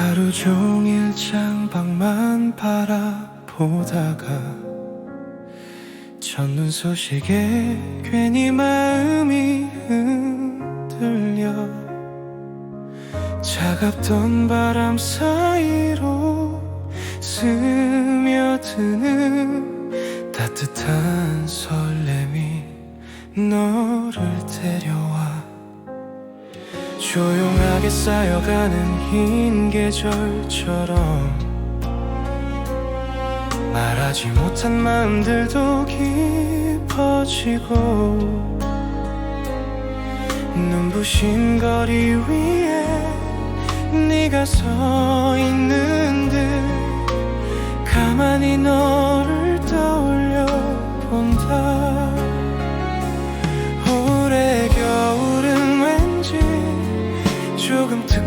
하루 종일 창밖만 바라보다가 첫눈 소식에 괜히 마음이 흔들려 차갑던 바람 사이로 스며드는 따뜻한 설렘이 너를 데려와 조용 하게 쌓여가는 흰 계절처럼 말하지 못한 마음들도 깊어지고 눈부신 거리 위에 네가 서 있는 듯 가만히 너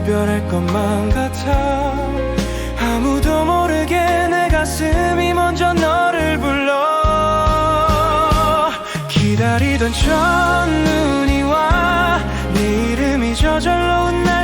특별할 것만 같아. 아무도 모르게 내 가슴이 먼저 너를 불러. 기다리던 첫눈이 와네 이름이 저절로 흩날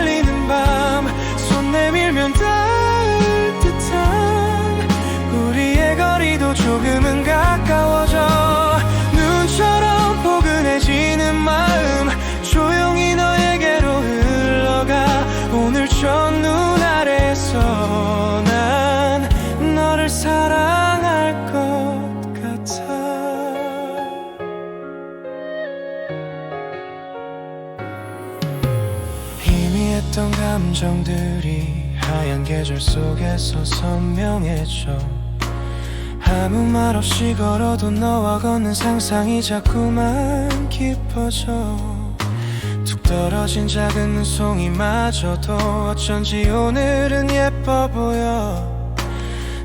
희미했던 감정들이 하얀 계절 속에서 선명해져. 아무 말 없이 걸어도 너와 걷는 상상이 자꾸만 깊어져. 툭 떨어진 작은 눈송이마저도 어쩐지 오늘은 예뻐 보여.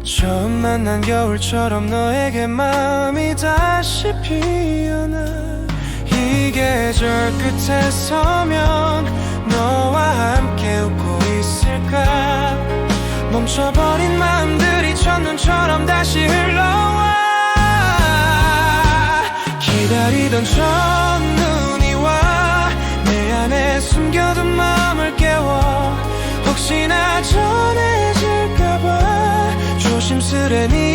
처음 만난 겨울처럼 너에게 마음이 다시 피어나. 이 계절 끝에 서면 너와 멈춰버린 마음들이 첫눈처럼 다시 흘러와. 기다리던 첫눈이 와. 내 안에 숨겨둔 마음을 깨워. 혹시나 전해질까봐 조심스레 네